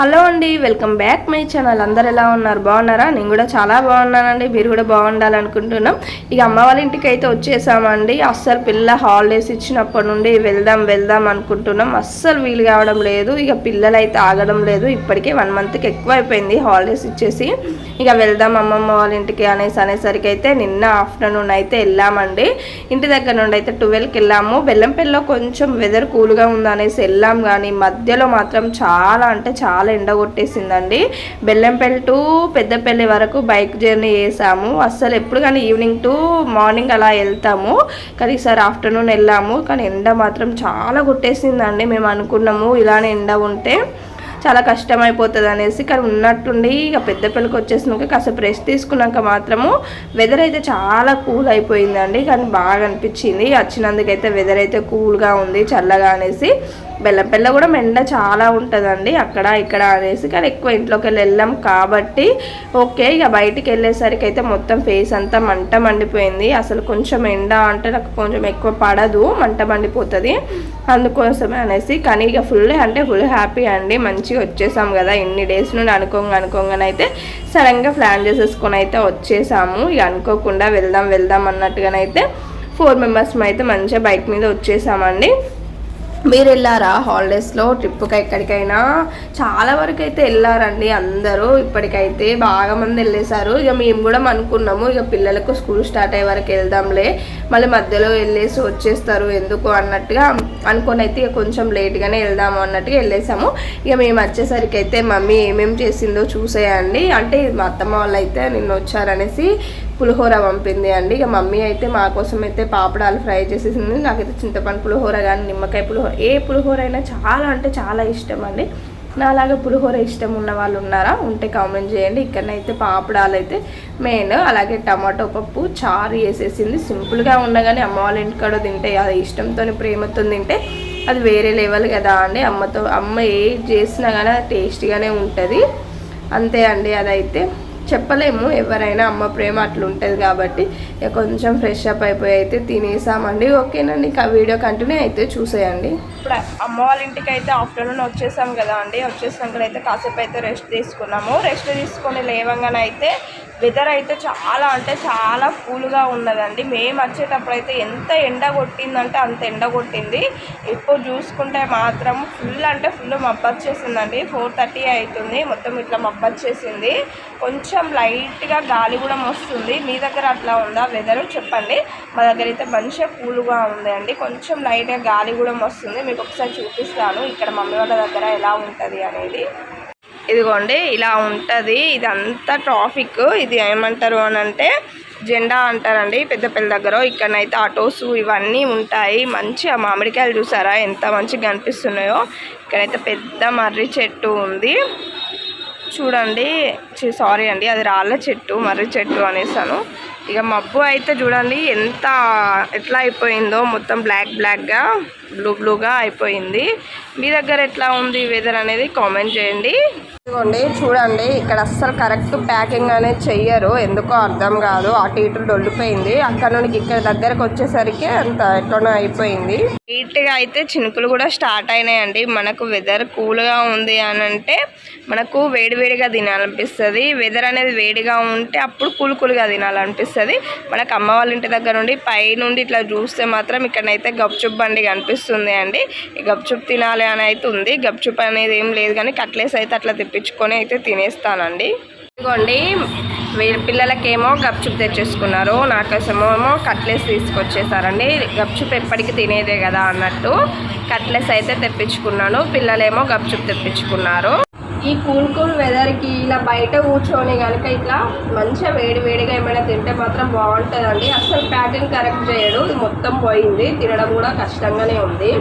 Hello అండి welcome back my channel. అందరు ఎలా ఉన్నారు? బాగున్నారా? నేను కూడా చాలా బాగున్నానండి. మీరు కూడా బాగుండాలనుకుంటున్నాం. ఇక అమ్మ వాళ్ళ ఇంటికి అయితే వచ్చేసామండి. అస్సలు పిల్ల హాలిడేస్ ఇచ్చినప్పటి నుండి వెళ్దాం వెళ్దాం అనుకుంటున్నాం. అస్సలు వీలు కావడం లేదు. ఇక పిల్లలు అయితే ఆగడం లేదు. ఇప్పటికే వన్ మంత్కి ఎక్కువ అయిపోయింది హాలిడేస్ ఇచ్చేసి. ఇక వెళ్దాం అమ్మమ్మ వాళ్ళ ఇంటికి అనేసి అనేసరికి అయితే నిన్న ఆఫ్టర్నూన్ అయితే వెళ్ళామండి. ఇంటి దగ్గర నుండి అయితే ట్వెల్వ్కి వెళ్ళాము. బెల్లంపల్లిలో కొంచెం వెదర్ కూల్గా ఉందనేసి వెళ్ళాం. కానీ మధ్యలో మాత్రం చాలా అంటే చాలా ఎండ కొట్టేసిందండి బెల్లంపల్లి టు పెద్దపల్లి వరకు బైక్ జర్నీ చేసాము. అస్సలు ఎప్పుడు కానీ ఈవినింగ్ టు మార్నింగ్ అలా వెళ్తాము. కానీ ఈసారి ఆఫ్టర్నూన్ వెళ్ళాము. కానీ ఎండ మాత్రం చాలా కొట్టేసిందండి. మేము అనుకున్నాము ఇలానే ఎండ ఉంటే. చాలా కష్టం అయిపోతుంది అనేసి కానీ ఉన్నట్టుండి ఇక పెద్ద పిల్లకి వచ్చేసినాక కాసేపు రెస్ట్ తీసుకున్నాక మాత్రము వెదర్ అయితే చాలా కూల్ అయిపోయిందండి. కానీ బాగా అనిపించింది. వచ్చినందుకైతే వెదర్ అయితే కూల్గా ఉంది చల్లగా అనేసి. బెల్లంపల్ల కూడా మెండ చాలా ఉంటుందండి. అక్కడ ఇక్కడ అనేసి కానీ ఎక్కువ ఇంట్లోకి వెళ్ళి వెళ్ళాం కాబట్టి ఓకే. ఇక బయటికి వెళ్ళేసరికి అయితే మొత్తం ఫేస్ అంతా మంట మండిపోయింది. అసలు కొంచెం ఎండ అంటే నాకు కొంచెం ఎక్కువ పడదు మంట మండిపోతుంది. అందుకోసమే అనేసి కానీ ఇక ఫుల్ అంటే ఫుల్ హ్యాపీ అండి. మంచి నుంచి వచ్చేసాం కదా ఇన్ని డేస్ నుండి అనుకోంగా అనుకోగానైతే సడన్గా ప్లాన్ చేసేసుకొని అయితే వచ్చేసాము. ఇక అనుకోకుండా వెళ్దాం వెళ్దాం అన్నట్టుగానైతే ఫోర్ మెంబర్స్ అయితే మంచిగా బైక్ మీద వచ్చేసామండి. మీరు వెళ్ళారా హాలిడేస్లో? ట్రిప్కి ఎక్కడికైనా? చాలా వరకు అయితే వెళ్ళారండి అందరూ. ఇప్పటికైతే బాగా మంది వెళ్ళేశారు. ఇక మేము కూడా అనుకున్నాము ఇక పిల్లలకు స్కూల్ స్టార్ట్ అయ్యే వరకు వెళ్దాంలే. మళ్ళీ మధ్యలో వెళ్ళేసి వచ్చేస్తారు ఎందుకు అన్నట్టుగా అనుకొని అయితే ఇక కొంచెం లేట్గానే వెళ్దాము అన్నట్టుగా వెళ్ళేసాము ఇక మేము వచ్చేసరికి అయితే మమ్మీ ఏమేమి చేసిందో చూసేయండి. అంటే మా అత్తమ్మ వాళ్ళు అయితే నిన్న వచ్చారనేసి పులిహోర పంపింది అండి. ఇక మమ్మీ అయితే మా కోసం అయితే పాపడాలు ఫ్రై చేసేసింది. నాకైతే చింతపండు పులిహోర కానీ నిమ్మకాయ పులిహోర ఏ పులిహోర అయినా చాలా అంటే చాలా ఇష్టం అండి. నాలాగా పులిహోర ఇష్టం ఉన్న వాళ్ళు ఉన్నారా ఉంటే కామెంట్ చేయండి. ఇక్కడనైతే పాపడాలు అయితే మెయిన్ అలాగే టమాటో పప్పు చారు వేసేసింది సింపుల్గా ఉండగానే అమ్మ వాళ్ళ ఇంటికాడ తింటే అది ఇష్టంతో ప్రేమతో తింటే అది వేరే లెవెల్ కదా అండి. అమ్మతో అమ్మ ఏ చేసినా కానీ అది టేస్టీగానే ఉంటుంది. అంతే అండి అదైతే. చెప్పలేము. ఎవరైనా అమ్మ ప్రేమ అట్లా ఉంటుంది కాబట్టి కొంచెం ఫ్రెష్ అప్ అయిపోయి అయితే తినేసామండి. ఓకేనండి ఇంకా వీడియో కంటిన్యూ అయితే చూసేయండి. ఇప్పుడు అమ్మ వాళ్ళ ఇంటికి అయితే ఆఫ్టర్నూన్ వచ్చేసాం కదా అండి. వచ్చేసినాక అయితే కాసేపు అయితే రెస్ట్ తీసుకున్నాము. రెస్ట్ తీసుకొని లేవంగానైతే అయితే వెదర్ అయితే చాలా అంటే చాలా కూల్గా ఉన్నదండి. మేము వచ్చేటప్పుడు అయితే ఎంత ఎండ కొట్టిందంటే అంత ఎండ కొట్టింది. ఇప్పుడు చూసుకుంటే మాత్రం ఫుల్ అంటే ఫుల్ మబ్బచ్చేసిందండి ఫోర్ థర్టీ అవుతుంది. మొత్తం ఇట్లా మబ్బచ్చేసింది కొంచెం లైట్గా గాలి కూడా వస్తుంది మీ దగ్గర అట్లా ఉందా వెదర్ చెప్పండి. మా దగ్గర అయితే మంచిగా కూల్గా ఉందండి. కొంచెం లైట్గా గాలి కూడా వస్తుంది మీకు ఒకసారి చూపిస్తాను. ఇక్కడ మమ్మీ వాళ్ళ దగ్గర ఎలా ఉంటుంది అనేది. ఇదిగోండి ఇలా ఉంటుంది. ఇదంతా ట్రాఫిక్ ఇది ఏమంటారు అని అంటే జెండా అంటారండి పెద్దపల్లి దగ్గర. ఇక్కడనైతే ఆటోస్ ఇవన్నీ ఉంటాయి. మంచి మామిడికాయలు చూసారా? ఎంత మంచిగా కనిపిస్తున్నాయో. ఇక్కడైతే పెద్ద మర్రి చెట్టు ఉంది. చూడండి సారీ అండి అది రాళ్ళ చెట్టు మర్రి చెట్టు అనేసాను. ఇక మబ్బు అయితే చూడండి ఎంత ఎట్లా అయిపోయిందో మొత్తం బ్లాక్ బ్లాక్గా బ్లూ బ్లూగా అయిపోయింది. మీ దగ్గర ఎట్లా ఉంది వెదర్ అనేది కామెంట్ చేయండి. ఇదిగోండి చూడండి ఇక్కడ అస్సలు కరెక్ట్ ప్యాకింగ్ అనేది చెయ్యరు. ఎందుకో అర్థం కాదు. అటు ఇటు డొల్లిపోయింది అక్కడ నుండి ఇక్కడ దగ్గరకు వచ్చేసరికి అంత ఎట్లనో అయిపోయింది. నీట్గా అయితే చినుకులు కూడా స్టార్ట్ అయినాయండి. మనకు వెదర్ కూల్గా ఉంది అని అంటే మనకు వేడివేడిగా తినాలనిపిస్తుంది. వెదర్ అనేది వేడిగా ఉంటే అప్పుడు కూల్ కూల్గా తినాలనిపిస్తుంది. మనకు అమ్మ వాళ్ళ ఇంటి దగ్గర నుండి పై నుండి ఇట్లా చూస్తే మాత్రం ఇక్కడనైతే గప్చుప్ బండి కనిపిస్తుంది. అండి. గప్చుప్ తినాలి అని అయితే ఉంది. గప్చుప్ అనేది ఏం లేదు కానీ కట్లెస్ అయితే అట్లా తెప్పించుకొని అయితే తినేస్తానండి. ఇదిగోండి వీళ్ళ పిల్లలకేమో గప్చుప్ తెచ్చేసుకున్నారు. నాకోసమేమో కట్లెస్ తీసుకొచ్చేసారండి. గప్చుప్ ఎప్పటికీ తినేదే కదా అన్నట్టు. కట్లెస్ అయితే తెప్పించుకున్నాను. పిల్లలేమో గప్చుప్ తెప్పించుకున్నారు. ఈ కూల్ కూల్ వెదర్కి ఇలా బయట కూర్చొని కనుక ఇట్లా మంచిగా వేడి వేడిగా ఏమైనా తింటే మాత్రం బాగుంటుందండి. అసలు ప్యాకింగ్ కరెక్ట్ చేయడు. ఇది మొత్తం పోయింది. తినడం కూడా కష్టంగానే ఉంది.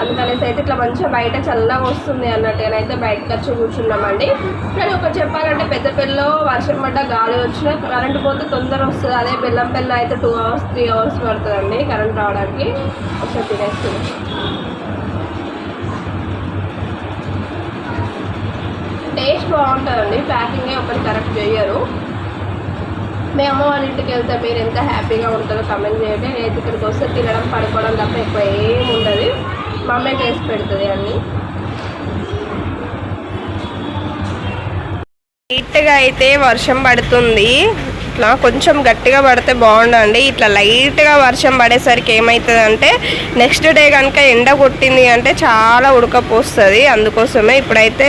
అందుకనేసి అయితే ఇట్లా మంచిగా బయట చల్లగా వస్తుంది అన్నట్టుగానైతే బయటకు వచ్చి కూర్చున్నామండి. కానీ ఒక చెప్పాలంటే పెద్ద పెళ్ళలో వర్షం పడ్డ గాలి వచ్చినా కరెంట్ పోతే తొందర వస్తుంది. అదే బెల్లం పెళ్ళ అయితే టూ అవర్స్ త్రీ అవర్స్ పడుతుందండి కరెంట్ రావడానికి. ఒకసారి తినేస్తుంది టేస్ట్ బాగుంటుందండి. ప్యాకింగే ఒకటి కరెక్ట్ చేయరు. మీ అమ్మ వాళ్ళ ఇంటికి వెళ్తే మీరు ఎంత హ్యాపీగా ఉంటుందో కమెంట్ చేయండి. నేను ఇక్కడికి వస్తే తినడం పడుకోవడం తప్ప ఎక్కువ ఏమి ఉండదు. మమ్మీ చేసి పెడుతుంది అన్నీ. నీట్గా అయితే వర్షం పడుతుంది. ఇట్లా కొంచెం గట్టిగా పడితే బాగుండండి. ఇట్లా లైట్గా వర్షం పడేసరికి ఏమవుతుందంటే నెక్స్ట్ డే కనుక ఎండ కొట్టింది అంటే చాలా ఉడకపోస్తుంది. అందుకోసమే ఇప్పుడైతే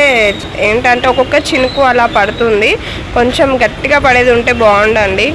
ఏంటంటే ఒక్కొక్క చినుకు అలా పడుతుంది. కొంచెం గట్టిగా పడేది ఉంటే బాగుండండి.